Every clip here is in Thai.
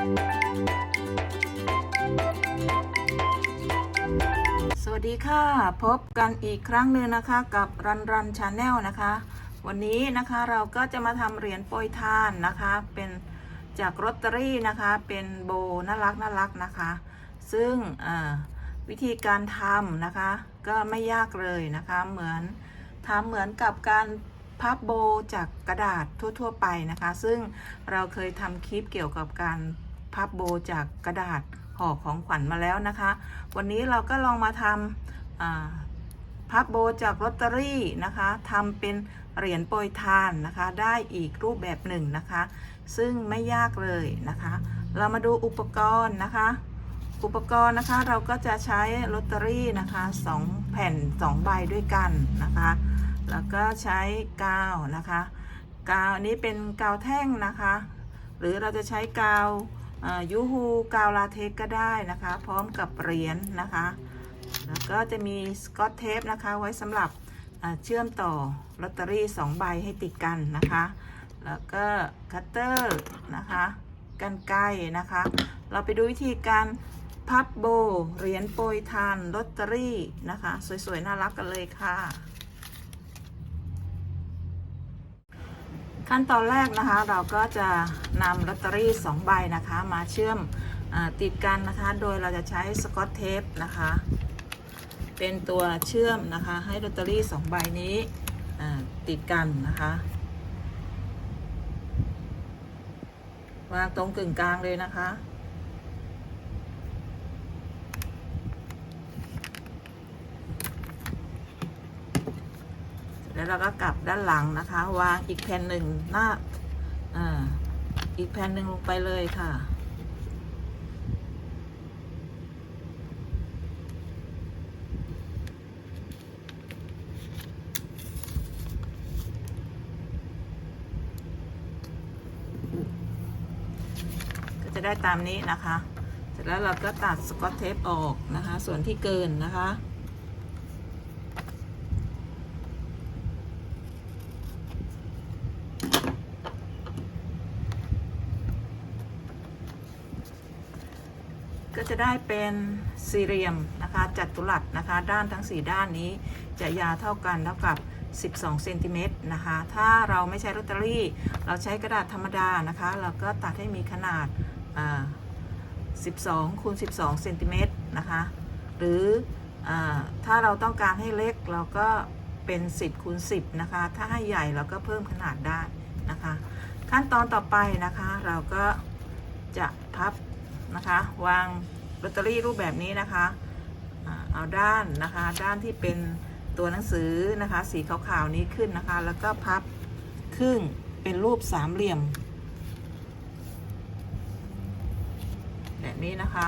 สวัสดีค่ะ พบกันอีกครั้งหนึ่งนะคะกับรันรันชาแนลนะคะ วันนี้นะคะเราก็จะมาทำเหรียญโปรยทานนะคะ เป็นจากลอตเตอรี่นะคะเป็นโบน่ารักน่ารักนะคะ ซึ่งวิธีการทำนะคะ ก็ไม่ยากเลยนะคะ เหมือนทำเหมือนกับการพับโบจากกระดาษทั่ว ๆ ไปนะคะ ซึ่งเราเคยทำคลิปเกี่ยวกับการ พับโบจากกระดาษห่อของขวัญมาแล้วนะคะ วันนี้เราก็ลองมาทำพับโบจากลอตเตอรี่นะคะทำเป็นเหรียญโปรยทานนะคะ ได้อีกรูปแบบหนึ่งนะคะ ซึ่งไม่ยากเลยนะคะ เรามาดูอุปกรณ์นะคะ อุปกรณ์นะคะเราก็จะใช้ลอตเตอรี่นะคะ2แผ่น 2 ใบด้วยกันนะคะ แล้วก็ใช้กาวนะคะ กาวนี้เป็นกาวแท่งนะคะ หรือเราจะใช้กาว ยูฮูกาวลาเทคก็ได้นะคะ พร้อมกับเหรียญนะคะ แล้วก็จะมีสกอตเทปนะคะไว้สำหรับเชื่อมต่อลอตเตอรี่2ใบให้ติดกันนะคะ แล้วก็คัตเตอร์นะคะกันไกนะคะ เราไปดูวิธีการพับโบเหรียญโปรยทานลอตเตอรี่นะคะ สวยๆ น่ารักกันเลยค่ะ ขั้นตอนแรกนะคะเราก็จะนำลอตเตอรี่2ใบนะคะ มาเชื่อมอติดกันนะคะ โดยเราจะใช้สกอตเทปนะคะ เป็นตัวเชื่อมนะคะให้ลอตเตอรี่2ใบนี้ติดกันนะคะวางตรงกึ่งกลางเลยนะคะ แล้วเราก็กลับด้านหลังนะคะ วางอีกแผ่นหนึ่งหน้าอ่าอีกแผ่นหนึ่งลงไปเลยค่ะก็จะได้ตามนี้นะคะ เสร็จแล้วเราก็ตัดสกอตเทปออกนะคะ ส่วนที่เกินนะคะ ก็ จะได้เป็นสี่เหลี่ยมนะคะจัตุรัสนะคะ ด้านทั้ง 4 ด้านนี้จะยาวเท่ากันเท่ากับ 12เซนติเมตรนะคะ ถ้าเราไม่ใช้ลอตเตอรี่ เราใช้กระดาษธรรมดานะคะ เราก็ตัดให้มีขนาดอ่า12คูณ12เซนติเมตรนะคะ หรืออาถ้าเราต้องการให้เล็กเราก็เป็น 10คูณ10นะคะ ถ้าให้ใหญ่เราก็เพิ่มขนาดได้นะคะ ขั้นตอนต่อไปนะคะ เราก็จะพับนะคะ วาง ลอตเตอรี่รูปแบบนี้นะคะเอาด้านนะคะด้านที่เป็นตัวหนังสือนะคะสีขาวๆนี้ขึ้นนะคะ แล้วก็พับครึ่งเป็นรูปสามเหลี่ยม แบบนี้นะคะ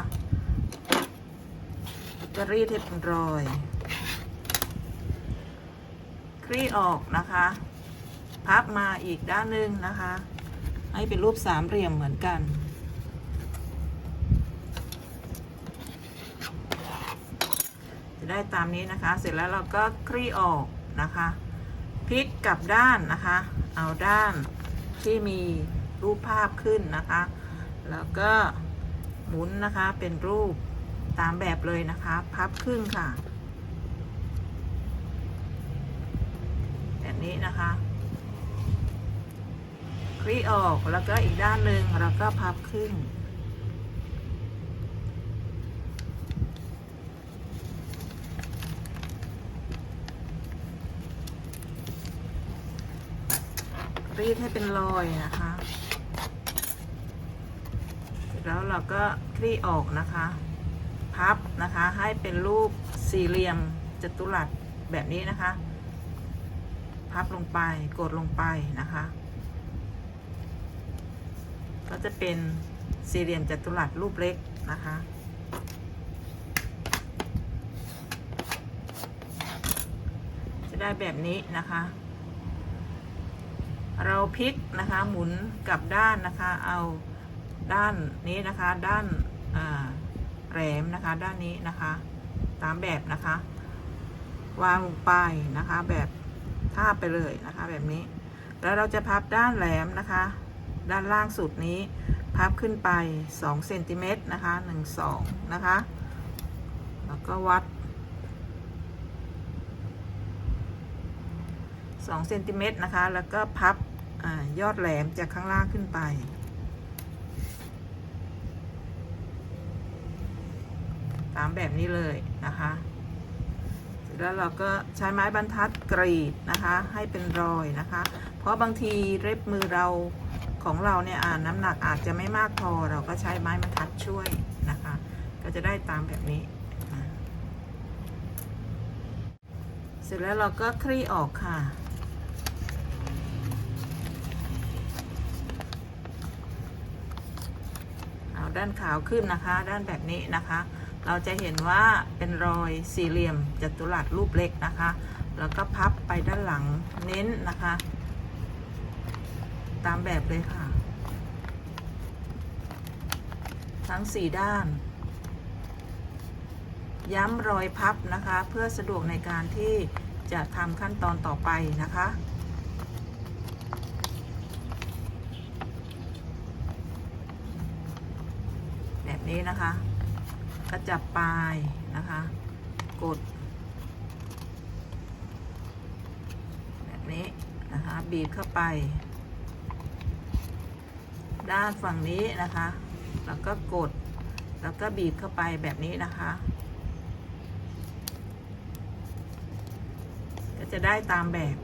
ลอตเตอรี่ที่เป็นรอย คลี่ออกนะคะ พับมาอีกด้านหนึ่งนะคะ ให้เป็นรูปสามเหลี่ยมเหมือนกัน จะได้ตามนี้นะคะ เสร็จแล้วเราก็คลี่ออกนะคะพลิกกลับด้านนะคะ เอาด้านที่มีรูปภาพขึ้นนะคะ แล้วก็หมุนนะคะเป็นรูปตามแบบเลยนะคะ พับครึ่งค่ะ แบบนี้นะคะคลี่ออกแล้วก็อีกด้านหนึ่งเราก็พับครึ่ง รีดให้เป็นรอยนะคะแล้วเราก็คลี่ออกนะคะ พับนะคะให้เป็นรูปสี่เหลี่ยมจัตุรัสแบบนี้นะคะ พับลงไปกดลงไปนะคะ ก็จะเป็นสี่เหลี่ยมจัตุรัสรูปเล็กนะคะจะได้แบบนี้นะคะ เราพลิกนะคะหมุนกลับด้านนะคะ เอาด้านนี้นะคะด้านแหลมนะคะด้านนี้นะคะ ตามแบบนะคะ วางลงไปนะคะแบบท่าไปเลยนะคะแบบนี้ แล้วเราจะพับด้านแหลมนะคะ ด้านล่างสุดนี้พับขึ้นไป2เซนติเมตรนะคะ1 2นะคะ แล้วก็วัด2เซนติเมตรนะคะ แล้วก็พับ ยอดแหลมจากข้างล่างขึ้นไป ตามแบบนี้เลยนะคะเสร็จแล้วเราก็ใช้ไม้บรรทัดกรีดนะคะ ให้เป็นรอยนะคะ เพราะบางทีเล็บมือเราของเราเนี่ยอ่าน้ำหนักอาจจะไม่มากพอเราก็ใช้ไม้บรรทัดช่วยนะคะ ก็จะได้ตามแบบนี้เสร็จแล้วเราก็คลี่ออกค่ะ ด้านขาวขึ้นนะคะ ด้านแบบนี้นะคะ เราจะเห็นว่าเป็นรอยสี่เหลี่ยมจัตุรัสรูปเล็กนะคะ แล้วก็พับไปด้านหลังเน้นนะคะ ตามแบบเลยค่ะ ทั้งสี่ด้าน ย้ำรอยพับนะคะ เพื่อสะดวกในการที่จะทำขั้นตอนต่อไปนะคะ แบบ นี้นะคะ ก็จับปลายนะคะ กด แบบนี้นะคะ บีบเข้าไป ด้านฝั่งนี้นะคะ แล้วก็กด แล้วก็บีบเข้าไปแบบนี้นะคะ ก็จะได้ตามแบบ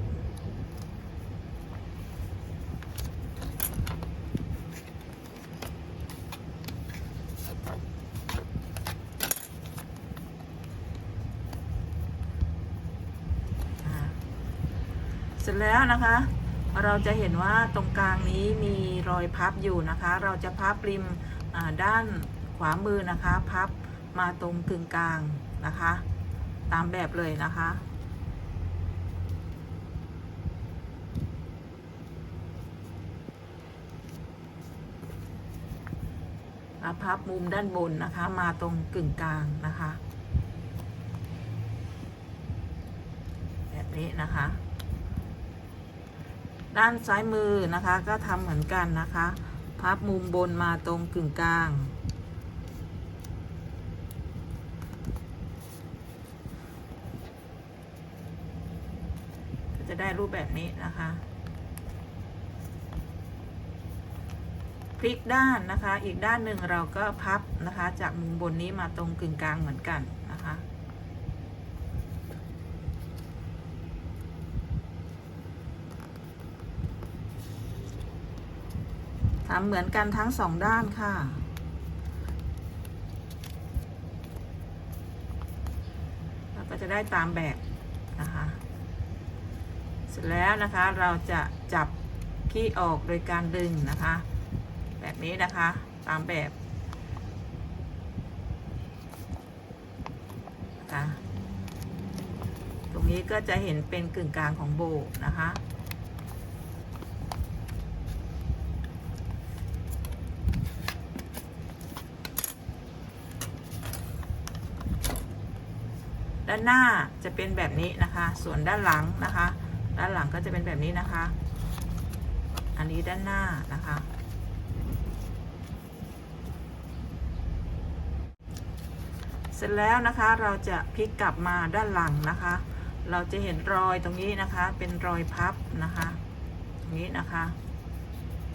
อ่าเสร็จ แล้วนะคะ เราจะเห็นว่าตรงกลางนี้มีรอยพับอยู่นะคะ เราจะพับริมด้านขวามือนะคะ พับมาตรงกึ่งกลางนะคะ ตามแบบเลยนะคะแล้วพับมุมด้านบนนะคะ มาตรงกึ่งกลางนะคะ แบบนี้นะคะ ด้านซ้ายมือนะคะ ก็ทำเหมือนกันนะคะ พับมุมบนมาตรงกึ่งกลาง ก็จะได้รูปแบบนี้นะคะพลิกด้านนะคะ อีกด้านหนึ่งเราก็พับนะคะ จากมุมบนนี้มาตรงกึ่งกลางเหมือนกันนะคะ ทำเหมือนกันทั้งสองด้านค่ะ เราก็จะได้ตามแบบนะคะ เสร็จแล้วนะคะเราจะจับขี้ออกโดยการดึงนะคะ แบบนี้นะคะตามแบบนะคะตรงนี้ก็จะเห็นเป็นกึ่งกลางของโบนะคะานหน้าจะเป็นแบบนี้นะคะ ส่วนด้านหลังนะคะ ด้านหลังก็จะเป็นแบบนี้นะคะ อันนี้ด้านหน้านะคะ เสร็จแล้วนะคะเราจะพลิกกลับมาด้านหลังนะคะ เราจะเห็นรอยตรงนี้นะคะ เป็นรอยพับนะคะ ตรงนี้นะคะ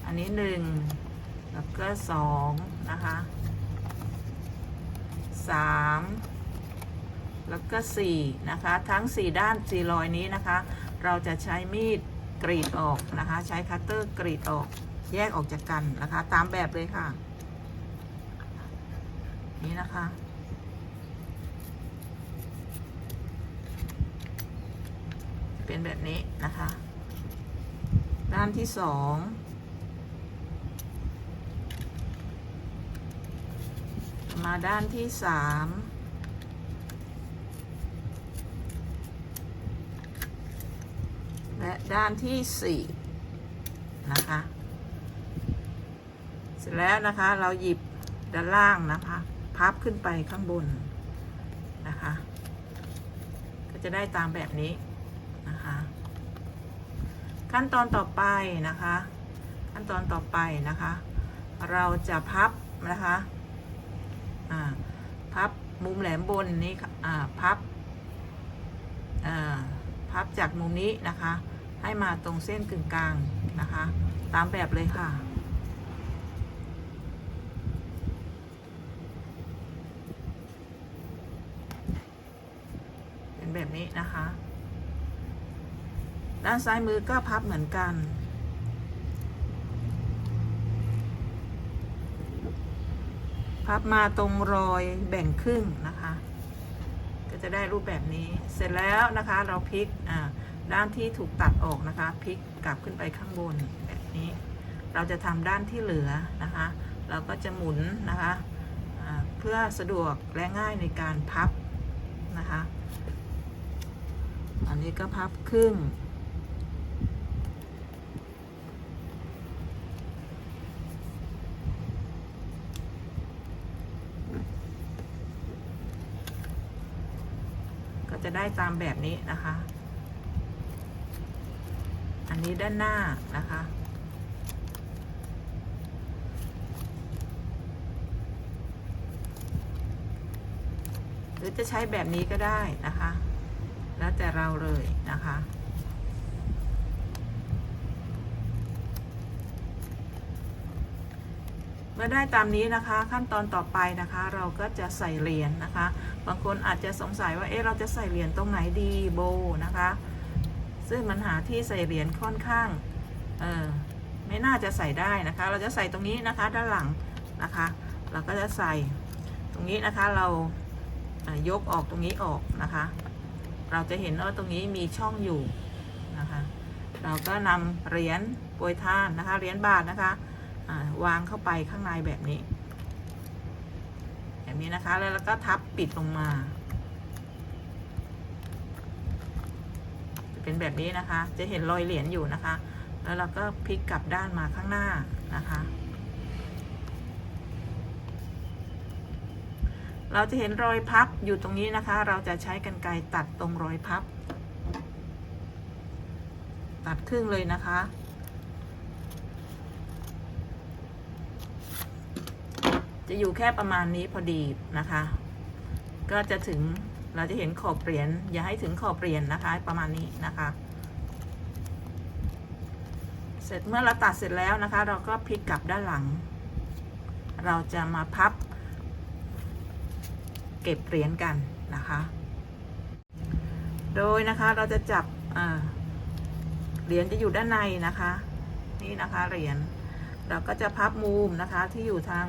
อันนี้หนึ่งแล้วก็สองนะคะสาม แล้วก็สี่นะคะทั้งสี่ด้านสี่รอยนี้นะคะ เราจะใช้มีดกรีดออกนะคะ ใช้คัตเตอร์กรีดออกแยกออกจากกันนะคะ ตามแบบเลยค่ะ นี่นะคะเป็นแบบนี้นะคะ ด้านที่สองมาด้านที่สามและ ด้านที่สี่นะคะ เสร็จแล้วนะคะเราหยิบด้านล่างนะคะ พับขึ้นไปข้างบนนะคะ ก็จะได้ตามแบบนี้นะคะ ขั้นตอนต่อไปนะคะ ขั้นตอนต่อไปนะคะ เราจะพับนะคะพับมุมแหลมบนนี้พับพับจากมุมนี้นะคะ ให้มาตรงเส้นกึ่งกลางนะคะ ตามแบบเลยค่ะ เป็นแบบนี้นะคะ ด้านซ้ายมือก็พับเหมือนกันพับมาตรงรอยแบ่งครึ่งนะคะ ก็จะได้รูปแบบนี้ เสร็จแล้วนะคะ เราพลิกอ่า ด้านที่ถูกตัดออกนะคะพลิกกลับขึ้นไปข้างบนแบบนี้ เราจะทำด้านที่เหลือนะคะ เราก็จะหมุนนะคะเพื่อสะดวกและง่ายในการพับนะคะ อันนี้ก็พับครึ่งก็จะได้ตามแบบนี้นะคะ นนี้ด้านหน้านะคะ หรือจะใช้แบบนี้ก็ได้นะคะ แล้วแต่เราเลยนะคะเมื่อได้ตามนี้นะคะขั้นตอนต่อไปนะคะ เราก็จะใส่เหรียญนะคะ บางคนอาจจะสงสัยว่าเอ๊ะเราจะใส่เหรียญตรงไหนดีโบนะคะ ซึ่งมันหาที่ใส่เหรียญค่อนข้างเออไม่น่าจะใส่ได้นะคะ เราจะใส่ตรงนี้นะคะด้านหลังนะคะ เราก็จะใส่ตรงนี้นะคะเรายกออกตรงนี้ออกนะคะ เราจะเห็นว่าตรงนี้มีช่องอยู่นะคะ เราก็นำเหรียญโปรยทานนะคะเหรียญบาทนะคะวางเข้าไปข้างในแบบนี้ แบบนี้นะคะแล้วเราก็ทับปิดลงมา จะ เป็นแบบนี้นะคะ จะเห็นรอยเหรียญอยู่นะคะ แล้วเราก็พลิกกลับด้านมาข้างหน้านะคะ เราจะเห็นรอยพับอยู่ตรงนี้นะคะ เราจะใช้กรรไกรตัดตรงรอยพับ ตัดครึ่งเลยนะคะจะอยู่แค่ประมาณนี้พอดีนะคะ ก็จะถึง เราจะเห็นขอบเหรียญอย่าให้ถึงขอบเหรียญนะคะ ประมาณนี้นะคะ เสร็จเมื่อเราตัดเสร็จแล้วนะคะ เราก็พลิกกลับด้านหลัง เราจะมาพับ เก็บเหรียญกันนะคะ โดยนะคะเราจะจับเหรียญจะอยู่ด้านในนะคะ นี่นะคะเหรียญเราก็จะพับมุมนะคะที่อยู่ทาง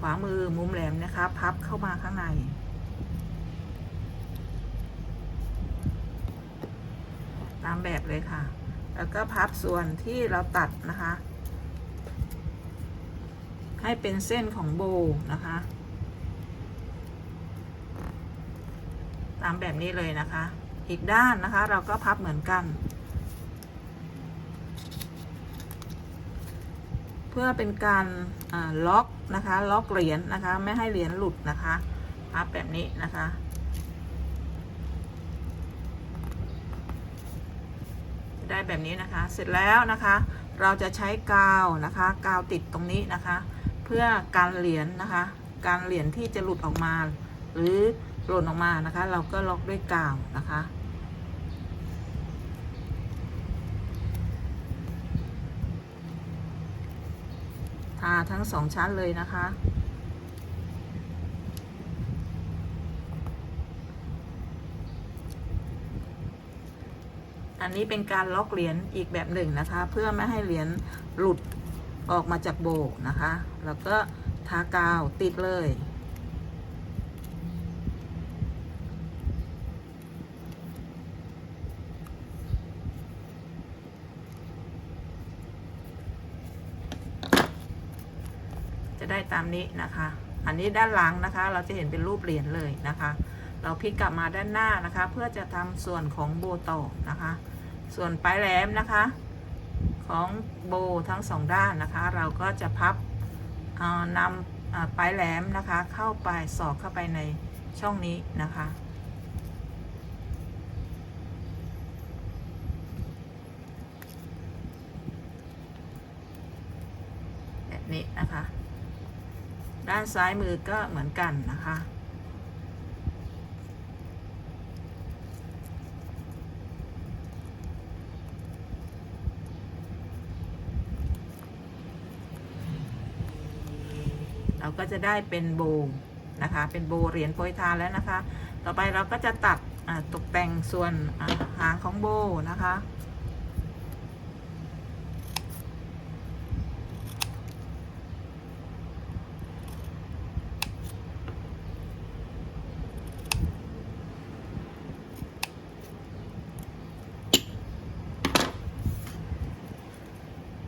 ขวามือมุมแหลมนะคะ พับเข้ามาข้างใน ตามแบบเลยค่ะ แล้วก็พับส่วนที่เราตัดนะคะ ให้เป็นเส้นของโบนะคะ ตามแบบนี้เลยนะคะ อีกด้านนะคะเราก็พับเหมือนกัน เพื่อเป็นการล็อกนะคะ ล็อกเหรียญนะคะ ไม่ให้เหรียญหลุดนะคะ พับแบบนี้นะคะ ได้แบบนี้นะคะ เสร็จแล้วนะคะ เราจะใช้กาวนะคะกาวติดตรงนี้นะคะ เพื่อการเหรียญนะคะ การเหรียญที่จะหลุดออกมา หรือหล่นออกมานะคะ เราก็ล็อกด้วยกาวนะคะทาทั้งสองชั้นเลยนะคะ อันนี้เป็นการล็อกเหรียญอีกแบบหนึ่งนะคะ เพื่อไม่ให้เหรียญหลุดออกมาจากโบนะคะ แล้วก็ทากาวติดเลย จะได้ตามนี้นะคะ อันนี้ด้านหลังนะคะ เราจะเห็นเป็นรูปเหรียญเลยนะคะ เราพลิกกลับมาด้านหน้านะคะ เพื่อจะทำส่วนของโบต่อนะคะ ส่วนปลายแหลมนะคะ ของโบทั้งสองด้านนะคะ เราก็จะพับนำปลายแหลมนะคะ เข้าไปสอดเข้าไปในช่องนี้นะคะแบบนี่นะคะ ด้านซ้ายมือก็เหมือนกันนะคะ เราก็จะได้เป็นโบนะคะ เป็นโบเหรียญโปรยทานแล้วนะคะ ต่อไปเราก็จะตัดตกแต่งส่วนหางของโบนะคะ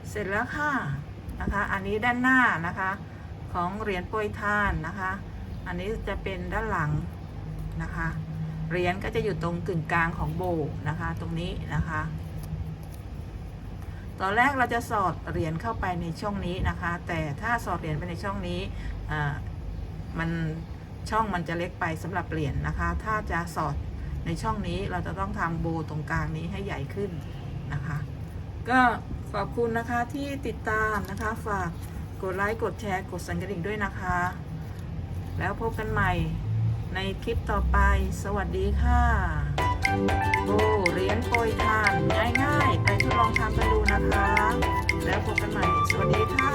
เสร็จแล้วค่ะนะคะ อันนี้ด้านหน้านะคะ ของเหรียญโปรยทานนะคะ อันนี้จะเป็นด้านหลังนะคะ เหรียญก็จะอยู่ตรงกึ่งกลางของโบนะคะ ตรงนี้นะคะ ตอนแรกเราจะสอดเหรียญเข้าไปในช่องนี้นะคะ แต่ถ้าสอดเหรียญไปในช่องนี้อ่ามันช่องมันจะเล็กไปสำหรับเหรียญนะคะ ถ้าจะสอดในช่องนี้เราจะต้องทำโบตรงกลางนี้ให้ใหญ่ขึ้นนะคะ ก็ขอบคุณนะคะที่ติดตามนะคะฝาก กดไลค์ กดแชร์ กดสั่นกระดิ่งด้วยนะคะ แล้วพบกันใหม่ในคลิปต่อไป สวัสดีค่ะโบเรียนโปรยทานง่ายๆ ไปทดลองทำกันดูนะคะ แล้วพบกันใหม่ สวัสดีค่ะ